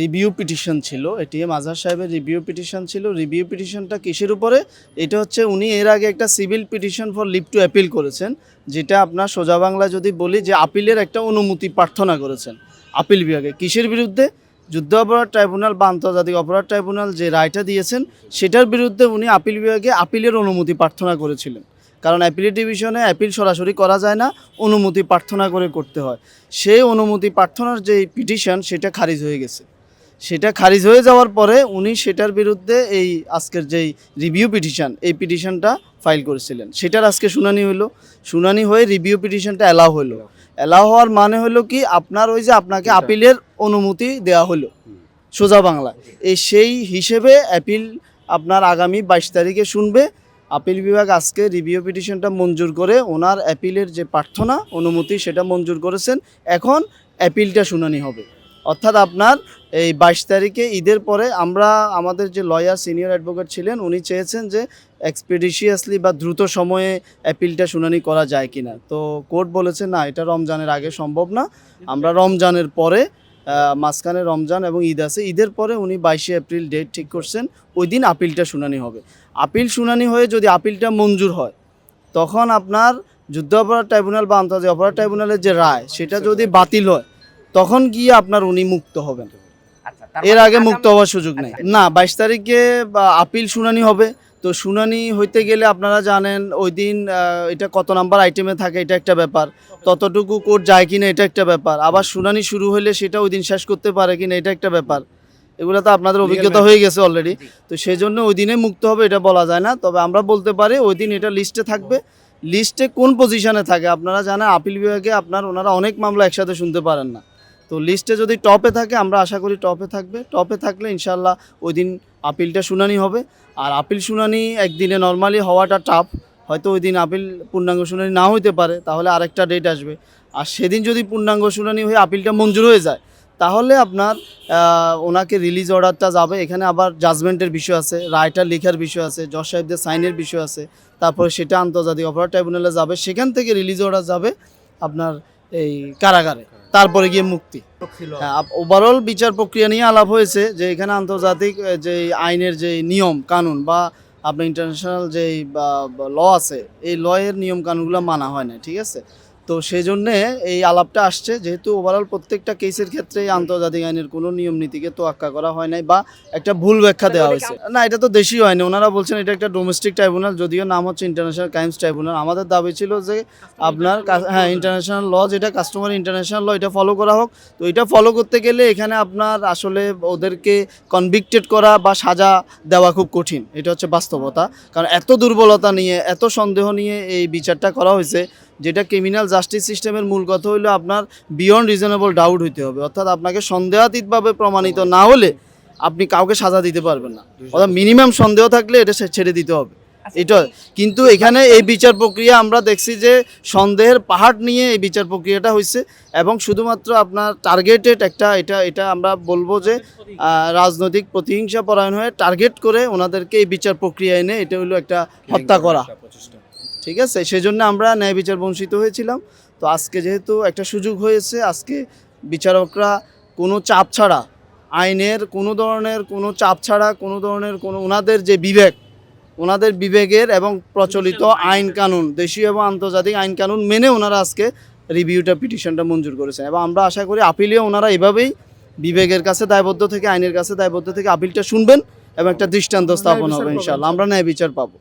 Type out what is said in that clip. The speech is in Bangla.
রিভিউ পিটিশন ছিল এটিএম আজহার সাহেবের রিভিউ পিটিশন ছিল। রিভিউ পিটিশনটা কিসের উপরে? এটা হচ্ছে উনি এর আগে একটা civil petition for leave to appeal করেছেন, যেটা আপনার সোজা বাংলা যদি বলি যে আপিলের একটা অনুমতি প্রার্থনা করেছেন আপিল বিভাগে। কিসের বিরুদ্ধে? যুদ্ধ অপরাধ ট্রাইব্যুনাল বা আন্তর্জাতিক অপরাধ ট্রাইব্যুনাল যে রায়টা দিয়েছেন, সেটার বিরুদ্ধে উনি আপিল বিভাগে আপিলের অনুমতি প্রার্থনা করেছিলেন। কারণ অ্যাপিলেট ডিভিশনে অ্যাপিল সরাসরি করা যায় না, অনুমতি প্রার্থনা করে করতে হয়। সেই অনুমতি প্রার্থনার যে পিটিশন, সেটা খারিজ হয়ে গেছে। সেটা খারিজ হয়ে যাওয়ার পরে উনি সেটার বিরুদ্ধে এই আজকের যেই রিভিউ পিটিশন এই পিটিশনটা ফাইল করেছিলেন। সেটার আজকে শুনানি হলো শুনানি হয়ে রিভিউ পিটিশনটা অ্যালাউ হলো অ্যালাউ হওয়ার মানে হলো কি? আপনার ওই যে আপনাকে আপিলের অনুমতি দেওয়া হলো সোজা বাংলা। এই সেই হিসেবে অ্যাপিল আপনার আগামী বাইশ তারিখে শুনবে। আপিল বিভাগ আজকে রিভিউ পিটিশনটা মঞ্জুর করে ওনার অ্যাপিলের যে প্রার্থনা অনুমতি সেটা মঞ্জুর করেছেন। এখন অ্যাপিলটা শুনানি হবে। অর্থাৎ আপনার এই বাইশ তারিখে ঈদের পরে আমরা আমাদের যে লয়ার সিনিয়র অ্যাডভোকেট ছিলেন উনি চেয়েছেন যে এক্সপিডিশিয়াসলি বা দ্রুত সময়ে অ্যাপিলটা শুনানি করা যায় কিনা। তো কোর্ট বলেছে না এটা রমজানের আগে সম্ভব না। আমরা রমজানের পরে মাঝখানে রমজান এবং ঈদ আছে। ঈদের পরে উনি বাইশে এপ্রিল ডেট ঠিক করছেন ওই দিন আপিলটা শুনানি হবে। আপিল শুনানি হয়ে যদি আপিলটা মঞ্জুর হয় তখন আপনার যুদ্ধ অপরাধ ট্রাইব্যুনাল বা আন্তর্জাতিক অপরাধ ট্রাইব্যুনালের যে রায় সেটা যদি বাতিল হয় তখন গিয়ে আপনার উনি মুক্ত হবেন। আচ্ছা এর মানে আগে মুক্ত হওয়ার সুযোগ নেই। আচ্ছা। না বাইশ তারিখে বা আপিল শুনানি হবে। তো শুনানি হইতে গেলে আপনারা জানেন ওই দিন এটা কত নাম্বার আইটেমে থাকে এটা একটা ব্যাপার। ততটুকু কোর্ট যায় কিনা এটা একটা ব্যাপার। আবার শুনানি শুরু হলে সেটা ওই দিন শেষ করতে পারে কিনা এটা একটা ব্যাপার। এগুলো তো আপনাদের অভিজ্ঞতা হয়ে গেছে অলরেডি তো সেই জন্য ওই দিনে মুক্ত হবে এটা বলা যায় না। তবে আমরা বলতে পারি ওই দিন এটা লিস্টে থাকবে। লিস্টে কোন পজিশনে থাকে? আপনারা জানেন আপিল বিভাগে আপনার ওনারা অনেক মামলা একসাথে শুনতে পারেন না। তো লিস্টে যদি টপে থাকে, আমরা আশা করি টপে থাকবে। টপে থাকলে ইনশাল্লাহ ওই দিন আপিলটা শুনানি হবে। আর আপিল শুনানি একদিনে নর্মালি হওয়াটা টাফ হয়তো ওই দিন আপিল পূর্ণাঙ্গ শুনানি না হইতে পারে, তাহলে আরেকটা ডেট আসবে। আর সেদিন যদি পূর্ণাঙ্গ শুনানি হয়ে আপিলটা মঞ্জুর হয়ে যায়, তাহলে আপনার ওনাকে রিলিজ অর্ডারটা যাবে। এখানে আবার জাজমেন্টের বিষয় আছে রায়টা লেখার বিষয় আছে, জজ সাহেবদের সাইনের বিষয় আছে। তারপরে সেটা আন্তর্জাতিক অপরাধ ট্রাইব্যুনালে যাবে। সেখান থেকে রিলিজ অর্ডার যাবে আপনার এই কারাগারে। তারপরে গিয়ে মুক্তি। হ্যাঁ ওভারঅল বিচার প্রক্রিয়া নিয়ে আলাপ হয়েছে যে এখানে আন্তর্জাতিক যে আইনের যে নিয়ম, কানুন বা আপনার ইন্টারন্যাশনাল যে ল আছে, এই ল এর নিয়ম কানুনগুলো মানা হয় না ঠিক আছে? তো সেই জন্যে এই আলাপটা আসছে। যেহেতু ওভারঅল প্রত্যেকটা কেসের ক্ষেত্রে এই আন্তর্জাতিক আইনের কোনো নিয়ম নীতিকে তোয়াক্কা করা হয় নাই বা একটা ভুল ব্যাখ্যা দেওয়া হয়েছে। না এটা তো দেশীয় আইন। ওনারা বলছেন এটা একটা ডোমেস্টিক ট্রাইব্যুনাল যদিও নাম হচ্ছে ইন্টারন্যাশনাল ক্রাইমস ট্রাইব্যুনাল আমাদের দাবি ছিল যে আপনার হ্যাঁ ইন্টারন্যাশনাল ল যেটা কাস্টমার ইন্টারন্যাশনাল ল এটা ফলো করা হোক। তো এটা ফলো করতে গেলে এখানে আপনার আসলে ওদেরকে কনভিক্টেড করা বা সাজা দেওয়া খুব কঠিন। এটা হচ্ছে বাস্তবতা। কারণ এত দুর্বলতা নিয়ে এত সন্দেহ নিয়ে এই বিচারটা করা হয়েছে। যেটা ক্রিমিনাল জাস্টিস সিস্টেমের মূল কথা হলো আপনার বিয়ন্ড রিজনেবল ডাউট হইতে হবে। অর্থাৎ আপনাকে সন্দেহাতীতভাবে প্রমাণিত না হলে আপনি কাউকে সাজা দিতে পারবেন না। অর্থাৎ মিনিমাম সন্দেহ থাকলে এটা ছেড়ে দিতে হবে। এটা কিন্তু এখানে এই বিচার প্রক্রিয়া আমরা দেখছি যে সন্দেহের পাহাড় নিয়ে এই বিচার প্রক্রিয়াটা হয়েছে এবং শুধুমাত্র আপনার টার্গেটেড একটা এটা এটা আমরা বলব যে রাজনৈতিক প্রতিহিংসা পরায়ণ হয়ে টার্গেট করে ওনাদেরকে এই বিচার প্রক্রিয়া এনে এটা হলো একটা হত্যা করা ঠিক আছে? সেজন্য আমরা ন্যায় বিচার বঞ্চিত হয়েছিলাম। তো আজকে যেহেতু একটা সুযোগ হয়েছে আজকে বিচারকরা কোনো চাপ ছাড়া আইনের কোনো ধরনের কোনো চাপ ছাড়া কোনো ধরনের কোনো ওনাদের যে বিবেক ওনাদের বিবেকের এবং প্রচলিত আইন কানুন দেশীয় এবং আন্তর্জাতিক আইন কানুন মেনে ওনারা আজকে রিভিউটা পিটিশনটা মঞ্জুর করেছেন। এবং আমরা আশা করি আপিলেও ওনারা এভাবেই বিবেকের কাছে দায়বদ্ধ থেকে আইনের কাছে দায়বদ্ধ থেকে আপিলটা শুনবেন এবং একটা দৃষ্টান্ত স্থাপন হবে ইনশাল্লাহ আমরা ন্যায় বিচার পাবো।